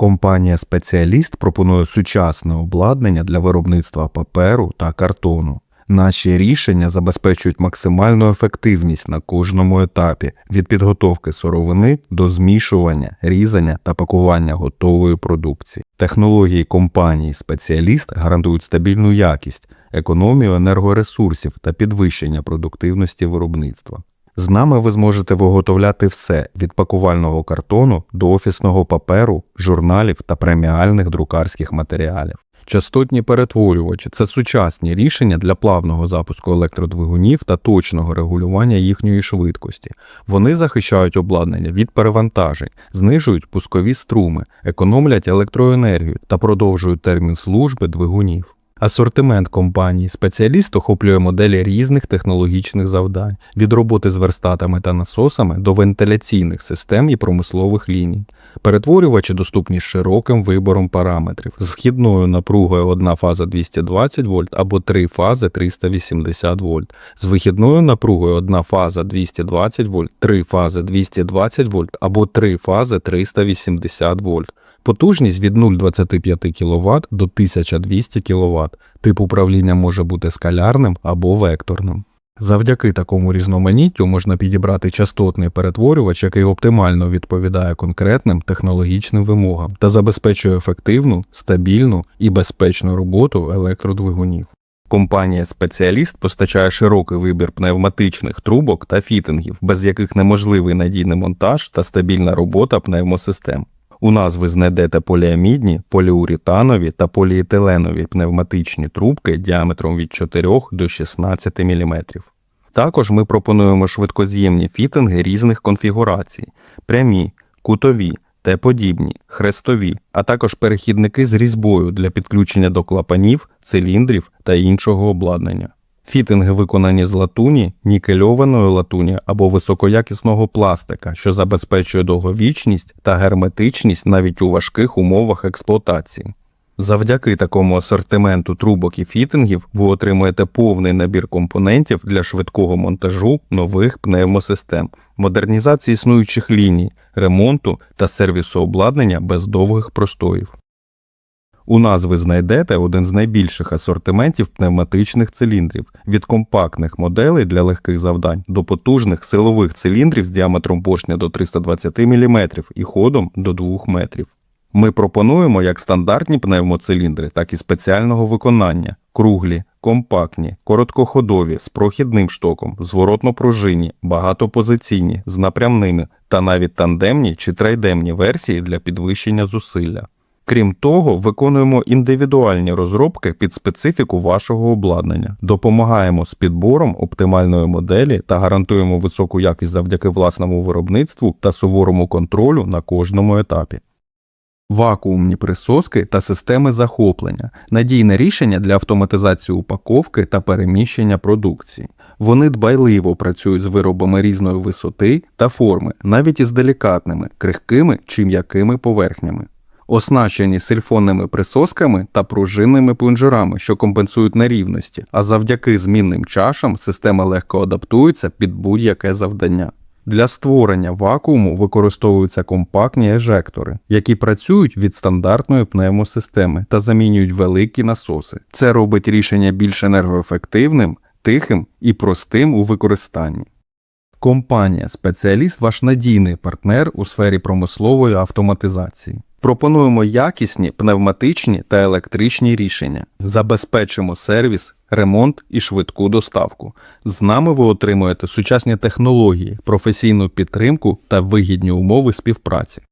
Компанія Спеціаліст пропонує сучасне обладнання для виробництва паперу та картону. Наші рішення забезпечують максимальну ефективність на кожному етапі від підготовки сировини до змішування, різання та пакування готової продукції. Технології компанії Спеціаліст гарантують стабільну якість, економію енергоресурсів та підвищення продуктивності виробництва. З нами ви зможете виготовляти все від пакувального картону до офісного паперу, журналів та преміальних друкарських матеріалів. Частотні перетворювачі це сучасні рішення для плавного запуску електродвигунів та точного регулювання їхньої швидкості. Вони захищають обладнання від перевантажень, знижують пускові струми, економлять електроенергію та продовжують термін служби двигунів. Асортимент компанії спеціаліст охоплює моделі різних технологічних завдань від роботи з верстатами та насосами до вентиляційних систем і промислових ліній. Перетворювачі доступні широким вибором параметрів з вхідною напругою 1 фаза 220 вольт або 3 фази 380 вольт, з вихідною напругою 1 фаза 220 вольт, 3 фази 220 вольт або 3 фази 380 вольт. Потужність від 0,25 кВт до 1200 кВт. Тип управління може бути скалярним або векторним. Завдяки такому різноманіттю можна підібрати частотний перетворювач, який оптимально відповідає конкретним технологічним вимогам та забезпечує ефективну, стабільну і безпечну роботу електродвигунів. Компанія Спеціаліст постачає широкий вибір пневматичних трубок та фітингів, без яких неможливий надійний монтаж та стабільна робота пневмосистем. У нас ви знайдете поліамідні, поліуретанові та поліетиленові пневматичні трубки діаметром від 4 до 16 мм. Також ми пропонуємо швидкоз'ємні фітинги різних конфігурацій: прямі, кутові, Т-подібні, хрестові, а також перехідники з різьбою для підключення до клапанів, циліндрів та іншого обладнання. Фітинги виконані з латуні, нікельованої латуні або високоякісного пластика, що забезпечує довговічність та герметичність навіть у важких умовах експлуатації. Завдяки такому асортименту трубок і фітингів ви отримуєте повний набір компонентів для швидкого монтажу нових пневмосистем, модернізації існуючих ліній, ремонту та сервісу обладнання без довгих простоїв. У нас ви знайдете один з найбільших асортиментів пневматичних циліндрів від компактних моделей для легких завдань до потужних силових циліндрів з діаметром поршня до 320 мм і ходом до 2 метрів. Ми пропонуємо як стандартні пневмоциліндри, так і спеціального виконання, круглі, компактні, короткоходові, з прохідним штоком, зворотно-пружинні, багатопозиційні, з напрямними та навіть тандемні чи трайдемні версії для підвищення зусилля. Крім того, виконуємо індивідуальні розробки під специфіку вашого обладнання, допомагаємо з підбором оптимальної моделі та гарантуємо високу якість завдяки власному виробництву та суворому контролю на кожному етапі. Вакуумні присоски та системи захоплення надійне рішення для автоматизації упаковки та переміщення продукції. Вони дбайливо працюють з виробами різної висоти та форми, навіть із делікатними, крихкими чи м'якими поверхнями. Оснащені сильфонними присосками та пружинними плунжерами, що компенсують нерівності, а завдяки змінним чашам система легко адаптується під будь-яке завдання. Для створення вакууму використовуються компактні ежектори, які працюють від стандартної пневмосистеми та замінюють великі насоси. Це робить рішення більш енергоефективним, тихим і простим у використанні. Компанія Спеціаліст ваш надійний партнер у сфері промислової автоматизації. Пропонуємо якісні пневматичні та електричні рішення. Забезпечимо сервіс, ремонт і швидку доставку. З нами ви отримуєте сучасні технології, професійну підтримку та вигідні умови співпраці.